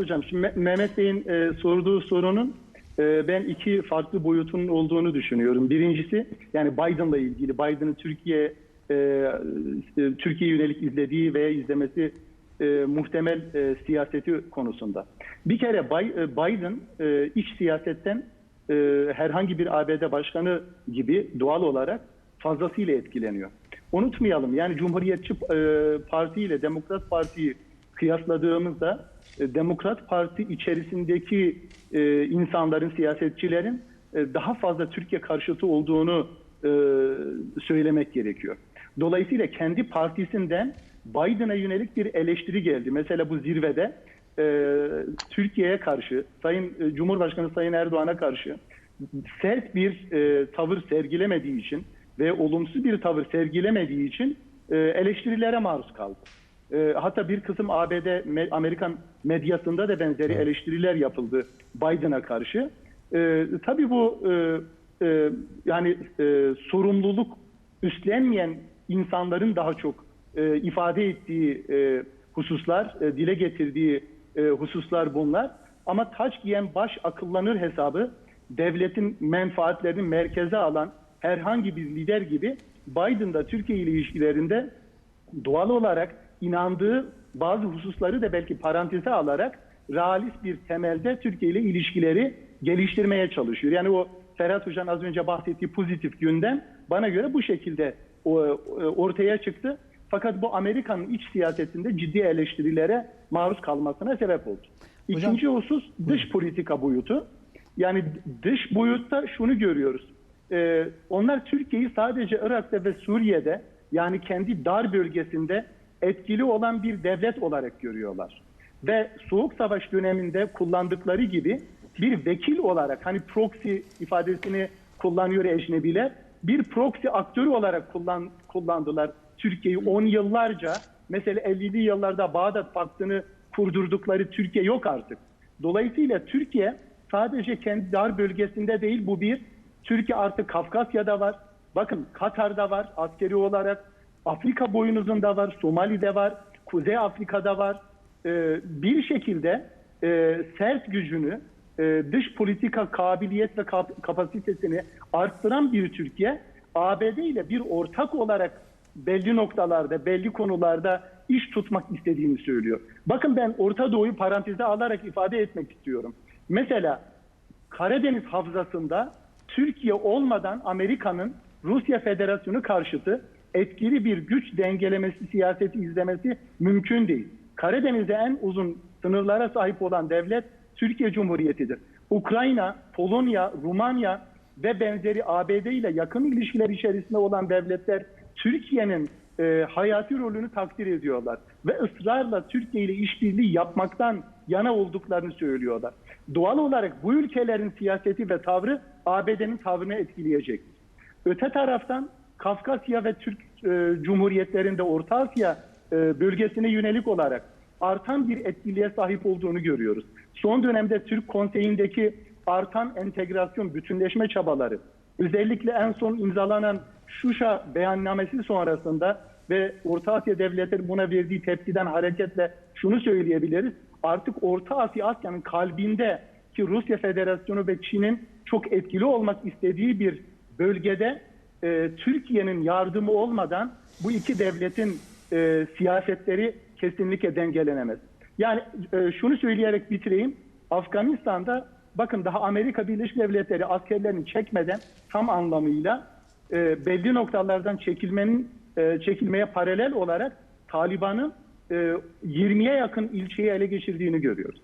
Hocam şimdi Me- Mehmet Bey'in e, sorduğu sorunun e, ben iki farklı boyutunun olduğunu düşünüyorum. Birincisi yani Biden'la ilgili Biden'ın Türkiye e, e, Türkiye yönelik izlediği veya izlemesi e, muhtemel e, siyaseti konusunda. Bir kere e, Biden e, iç siyasetten e, herhangi bir ABD başkanı gibi doğal olarak fazlasıyla etkileniyor. Unutmayalım yani Cumhuriyetçi e, Parti ile Demokrat Parti'yi kıyasladığımızda Demokrat Parti içerisindeki e, insanların, siyasetçilerin e, daha fazla Türkiye karşıtı olduğunu e, söylemek gerekiyor. Dolayısıyla kendi partisinden Biden'a yönelik bir eleştiri geldi. Mesela bu zirvede e, Türkiye'ye karşı, Sayın e, Cumhurbaşkanı Sayın Erdoğan'a karşı sert bir e, tavır sergilemediği için ve olumsuz bir tavır sergilemediği için e, eleştirilere maruz kaldı. E, hatta bir kısım ABD, me- Amerikan medyasında da benzeri eleştiriler yapıldı Biden'a karşı. E, tabii bu e, e, yani e, sorumluluk üstlenmeyen insanların daha çok e, ifade ettiği e, hususlar, e, dile getirdiği e, hususlar bunlar. Ama taç giyen baş akıllanır hesabı devletin menfaatlerini merkeze alan herhangi bir lider gibi Biden da Türkiye ile ilişkilerinde doğal olarak inandığı bazı hususları da belki paranteze alarak realist bir temelde Türkiye ile ilişkileri geliştirmeye çalışıyor. Yani o Ferhat Hoca'nın az önce bahsettiği pozitif gündem bana göre bu şekilde o- ortaya çıktı. Fakat bu Amerika'nın iç siyasetinde ciddi eleştirilere maruz kalmasına sebep oldu. Hocam- İkinci husus dış politika boyutu. Yani dış boyutta şunu görüyoruz. Ee, onlar Türkiye'yi sadece Irak'ta ve Suriye'de yani kendi dar bölgesinde etkili olan bir devlet olarak görüyorlar. Ve Soğuk Savaş döneminde kullandıkları gibi bir vekil olarak hani proxy ifadesini kullanıyor ecnebiler. Bir proxy aktörü olarak kullan, kullandılar Türkiye'yi 10 yıllarca. Mesela 50'li yıllarda Bağdat Paktı'nı kurdurdukları Türkiye yok artık. Dolayısıyla Türkiye sadece kendi dar bölgesinde değil bu bir. Türkiye artık Kafkasya'da var. Bakın Katar'da var askeri olarak. Afrika boynuzunda var. Somali'de var. Kuzey Afrika'da var. Ee, bir şekilde e, sert gücünü, e, dış politika kabiliyet ve kap- kapasitesini arttıran bir Türkiye, ABD ile bir ortak olarak belli noktalarda, belli konularda iş tutmak istediğini söylüyor. Bakın ben Orta Doğu'yu paranteze alarak ifade etmek istiyorum. Mesela Karadeniz havzasında Türkiye olmadan Amerika'nın Rusya Federasyonu karşıtı etkili bir güç dengelemesi siyaseti izlemesi mümkün değil. Karadeniz'de en uzun sınırlara sahip olan devlet Türkiye Cumhuriyeti'dir. Ukrayna, Polonya, Rumanya ve benzeri ABD ile yakın ilişkiler içerisinde olan devletler Türkiye'nin e, hayati rolünü takdir ediyorlar ve ısrarla Türkiye ile işbirliği yapmaktan yana olduklarını söylüyorlar. Doğal olarak bu ülkelerin siyaseti ve tavrı ABD'nin tavrını etkileyecektir. Öte taraftan Kafkasya ve Türk e, Cumhuriyetlerinde Orta Asya e, bölgesine yönelik olarak artan bir etkiliğe sahip olduğunu görüyoruz. Son dönemde Türk Konseyi'ndeki artan entegrasyon, bütünleşme çabaları, özellikle en son imzalanan Şuşa beyannamesi sonrasında ve Orta Asya devletleri buna verdiği tepkiden hareketle şunu söyleyebiliriz. Artık Orta Asya, Asya'nın kalbinde ki Rusya Federasyonu ve Çin'in çok etkili olmak istediği bir bölgede e, Türkiye'nin yardımı olmadan bu iki devletin e, siyasetleri kesinlikle dengelenemez. Yani e, şunu söyleyerek bitireyim. Afganistan'da bakın daha Amerika Birleşik Devletleri askerlerini çekmeden tam anlamıyla e, belli noktalardan çekilmenin e, çekilmeye paralel olarak Taliban'ın e, 20'ye yakın ilçeyi ele geçirdiğini görüyoruz.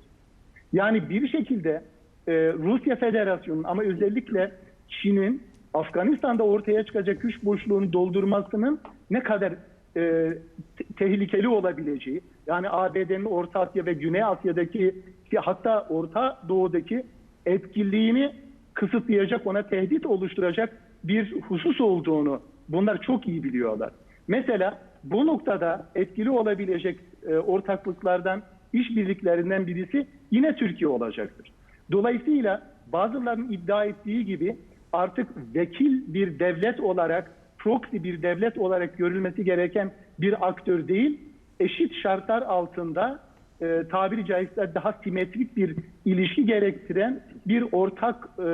Yani bir şekilde e, Rusya Federasyonu'nun ama özellikle Çin'in Afganistan'da ortaya çıkacak güç boşluğunu doldurmasının ne kadar e, te- tehlikeli olabileceği, yani ABD'nin Orta Asya ve Güney Asya'daki ki hatta Orta Doğu'daki etkinliğini kısıtlayacak, ona tehdit oluşturacak bir husus olduğunu bunlar çok iyi biliyorlar. Mesela bu noktada etkili olabilecek e, ortaklıklardan, işbirliklerinden birisi yine Türkiye olacaktır. Dolayısıyla bazılarının iddia ettiği gibi artık vekil bir devlet olarak, proxy bir devlet olarak görülmesi gereken bir aktör değil, eşit şartlar altında e, tabiri caizse daha simetrik bir ilişki gerektiren bir ortak e,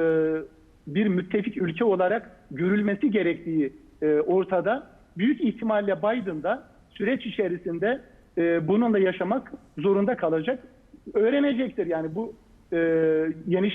bir müttefik ülke olarak görülmesi gerektiği e, ortada. Büyük ihtimalle Biden da süreç içerisinde e, bununla yaşamak zorunda kalacak. Öğrenecektir yani bu e, yeni